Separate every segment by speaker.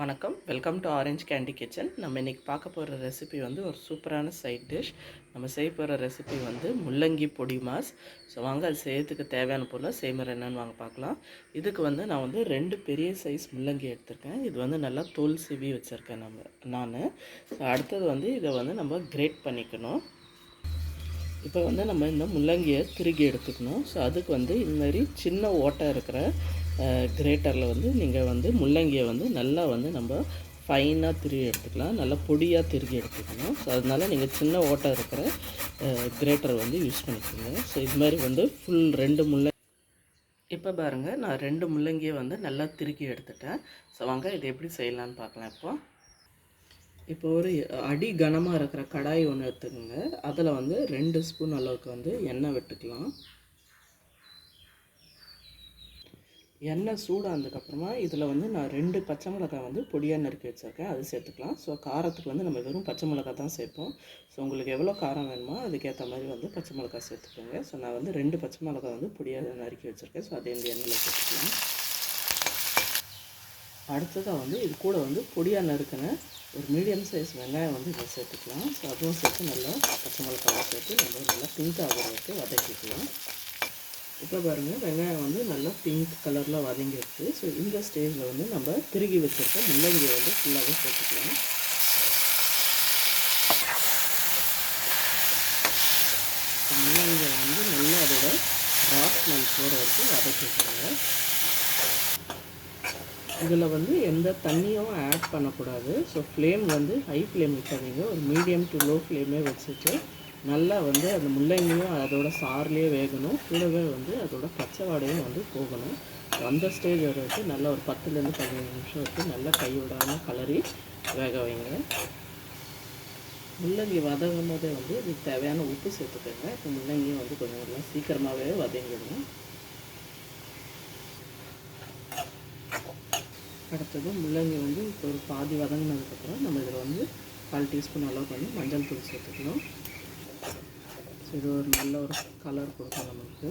Speaker 1: வணக்கம். Welcome to Orange Candy Kitchen நம்ம இன்றைக்கி பார்க்க போகிற ரெசிபி வந்து ஒரு சூப்பரான சைட் டிஷ் நம்ம செய்ய போகிற ரெசிபி வந்து முள்ளங்கி பொடி மாஸ். ஸோ வாங்க அது செய்யறதுக்கு தேவையான பொருளை செய்முறை என்னென்னு வாங்க பார்க்கலாம். இதுக்கு வந்து நான் வந்து ரெண்டு பெரிய சைஸ் முள்ளங்கி எடுத்திருக்கேன். இது வந்து நல்லா தோல் சிவி வச்சுருக்கேன் நம்ம நான். ஸோ அடுத்தது வந்து இதை வந்து நம்ம கிரேட் பண்ணிக்கணும். இப்போ வந்து நம்ம இந்த முள்ளங்கியை திருகி எடுத்துக்கணும். ஸோ அதுக்கு வந்து இந்த சின்ன ஓட்டை இருக்கிற கிரேட்டரில் வந்து நீங்கள் வந்து முள்ளங்கியை வந்து நல்லா வந்து நம்ம ஃபைனாக திருவி எடுத்துக்கலாம். நல்லா பொடியாக திருகி எடுத்துக்கணும் ஸோ அதனால் நீங்கள் சின்ன ஓட்டை இருக்கிற கிரேட்டர் வந்து யூஸ் பண்ணிக்கோங்க. ஸோ இது மாதிரி வந்து ஃபுல் ரெண்டு முள்ளங்கி இப்போ பாருங்கள் நான் ரெண்டு முள்ளங்கியை வந்து நல்லா திருக்கி எடுத்துட்டேன். ஸோ வாங்க இது எப்படி செய்யலான்னு பார்க்கலாம் இப்போது இப்போ ஒரு அடி கனமாக இருக்கிற கடாய் ஒன்று எடுத்துக்கோங்க. அதில் வந்து ரெண்டு ஸ்பூன் அளவுக்கு வந்து எண்ணெய் விட்டுக்கலாம். எண்ணெய் சூடானதுக்கப்புறமா இதில் வந்து நான் ரெண்டு பச்சை மிளகாய் வந்து பொடியாக நறுக்கி வச்சுருக்கேன். அது சேர்த்துக்கலாம். ஸோ காரத்துக்கு வந்து நம்ம வெறும் பச்சை மிளகாய் தான் சேர்ப்போம். ஸோ உங்களுக்கு எவ்வளோ காரம் வேணுமோ அதுக்கேற்ற மாதிரி வந்து பச்சை மிளகாய் சேர்த்துக்கோங்க. ஸோ நான் வந்து ரெண்டு பச்சை மிளகாய் வந்து பொடியாக நறுக்கி வச்சுருக்கேன். ஸோ அதே இந்த எண்ணெயில் சேர்த்துக்கலாம். அடுத்ததாக வந்து இது கூட வந்து பொடியாக நறுக்கின ஒரு மீடியம் சைஸ் வெங்காயம் வந்து இதை சேர்த்துக்கலாம். ஸோ அதுவும் சேர்த்து நல்லா பச்சை மிளகாவை சேர்த்து நம்ம நல்லா பிங்க் ஆகிற வரைக்கும் வதக்கிக்கலாம். இப்போ பாருங்கள் வெங்காயம் வந்து நல்லா பிங்க் கலரில் வதங்கிடுச்சு. ஸோ இந்த ஸ்டேஜில் வந்து நம்ம திருகி வச்சுருக்க முள்ளங்கியை வந்து ஃபுல்லாகவே சேர்த்துக்கலாம். முள்ளங்கியை வந்து நல்லா அதோட ராஸ் மல் போகிற வரைக்கும் வதக்கிக்கோங்க. இதில் வந்து எந்த தண்ணியும் ஆட் பண்ணக்கூடாது. ஸோ ஃப்ளேம் வந்து ஹை ஃப்ளேம் வைக்காதீங்க ஒரு மீடியம் டு லோ ஃப்ளேமே வச்சுட்டு நல்லா வந்து அந்த முள்ளங்கியும் அதோட சார்லேயே வேகணும். கூடவே வந்து அதோட பச்சை வாடையும் வந்து போகணும். அந்த ஸ்டேஜ் வரைக்கும் நல்லா ஒரு பத்துலேருந்து பதினஞ்சு நிமிஷம் வச்சு நல்லா கைவிடாமல் கலரி வேக வைங்க. முள்ளங்கி வதங்கும் போதே வந்து இதுக்கு தேவையான உப்பு சேர்த்துக்கோங்க. இப்போ முள்ளங்கியும் வந்து கொஞ்சம் நல்லா சீக்கிரமாகவே வதங்கிடும். அடுத்தது முள்ளங்கி வந்து இப்போ ஒரு பாதி வதங்கினதுக்கப்புறம் நம்ம இதில் வந்து கால் டீஸ்பூன் அளவுக்கு வந்து மஞ்சள் தூள் சேர்த்துக்கணும். சரி இது ஒரு நல்ல ஒரு கலர் கொடுக்கும் நம்மளுக்கு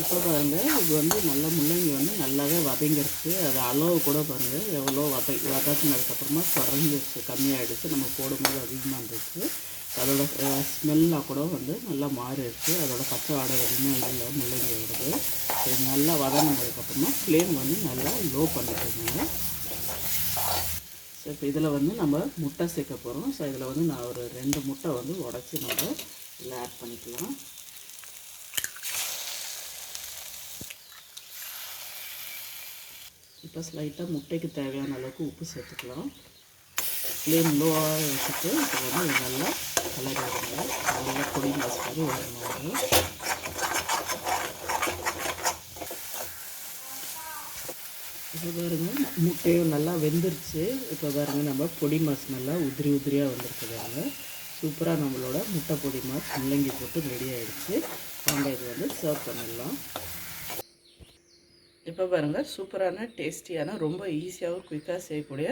Speaker 1: இப்போ பாருங்கள் இது வந்து நல்ல முள்ளங்கி வந்து நல்லாவே வதங்கிருச்சு. அது அளவு கூட பாருங்கள் எவ்வளோ வத வதக்கினதுக்கப்புறமா குறைஞ்சிருச்சு கம்மியாகிடுச்சு நம்ம போடும்போது அதிகமாக இருந்துச்சு. அதோட ஸ்மெல்லாக கூட வந்து நல்லா மாறிடுச்சு. அதோட பச்சை வாடை எதுவுமே இல்லை முள்ளங்கி வருது. இது நல்லா வதங்கினதுக்கப்புறமா ஃப்ளேம் வந்து நல்லா லோ பண்ணிக்கோங்க. ஸோ இப்போ இதில் வந்து நம்ம முட்டை சேர்க்க போகிறோம் ஸோ இதில் வந்து நான் ஒரு ரெண்டு முட்டை வந்து உடச்சி நம்ம இதில் ஆட் பண்ணிக்கலாம். இப்போ ஸ்லைட்டாக முட்டைக்கு தேவையான அளவுக்கு உப்பு சேர்த்துக்கலாம். ஃப்ளேம் லோவாக வச்சுட்டு இப்போ வந்து நல்லா கலர் விடுங்க நல்லா பொடி மாதிரி வரணும் இப்போ பாருங்க முட்டையும் நல்லா வெந்துருச்சு. இப்போ பாருங்க நம்ம பொடி மாஸ் நல்லா உதிரி உதிரியாக வந்திருக்குதாங்க சூப்பராக நம்மளோட முட்டை பொடி மாஸ் முள்ளங்கி போட்டு ரெடி ஆகிடுச்சு நம்ம இது வந்து சர்வ் பண்ணிடலாம். இப்போ பாருங்கள் சூப்பரான டேஸ்டியான ரொம்ப ஈஸியாகவும் குயிக்காக செய்யக்கூடிய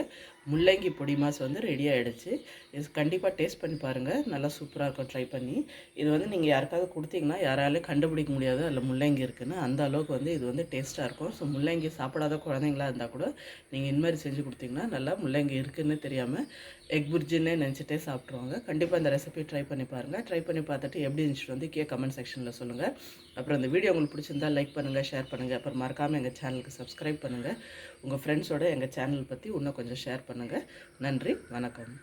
Speaker 1: முள்ளங்கி பொடி மாஸ் வந்து ரெடி ஆகிடுச்சு இது கண்டிப்பாக டேஸ்ட் பண்ணி பாருங்கள் நல்லா சூப்பராக இருக்கும் ட்ரை பண்ணி. இது வந்து நீங்கள் யாருக்காவது கொடுத்தீங்கன்னா யாராலையும் கண்டுபிடிக்க முடியாது அதில் முள்ளங்கி இருக்குன்னு. அந்த அளவுக்கு வந்து இது வந்து டேஸ்ட்டாக இருக்கும். ஸோ முள்ளங்கி சாப்பிடாத குழந்தைங்களா இருந்தால் கூட நீங்கள் இந்த மாதிரி செஞ்சு கொடுத்தீங்கன்னா நல்லா முள்ளங்கி இருக்குன்னு தெரியாமல் எக் புர்ஜின்னே நினச்சிட்டே சாப்பிட்ருவாங்க கண்டிப்பாக இந்த ரெசிபி ட்ரை பண்ணி பாருங்கள் ட்ரை பண்ணி பார்த்துட்டு எப்படி இருந்துச்சு வந்து கே கமெண்ட் செக்ஷனில் சொல்லுங்கள் அப்புறம் இந்த வீடியோ உங்களுக்கு பிடிச்சிருந்தா லைக் பண்ணுங்கள் ஷேர் பண்ணுங்கள் அப்புறம் மறக்காமல் எங்கள் சேனலுக்கு சப்ஸ்கிரைப் பண்ணுங்கள் உங்கள் ஃப்ரெண்ட்ஸோட எங்கள் சேனல் பற்றி இன்னும் கொஞ்சம் ஷேர் பண்ணுங்கள் நன்றி வணக்கம்.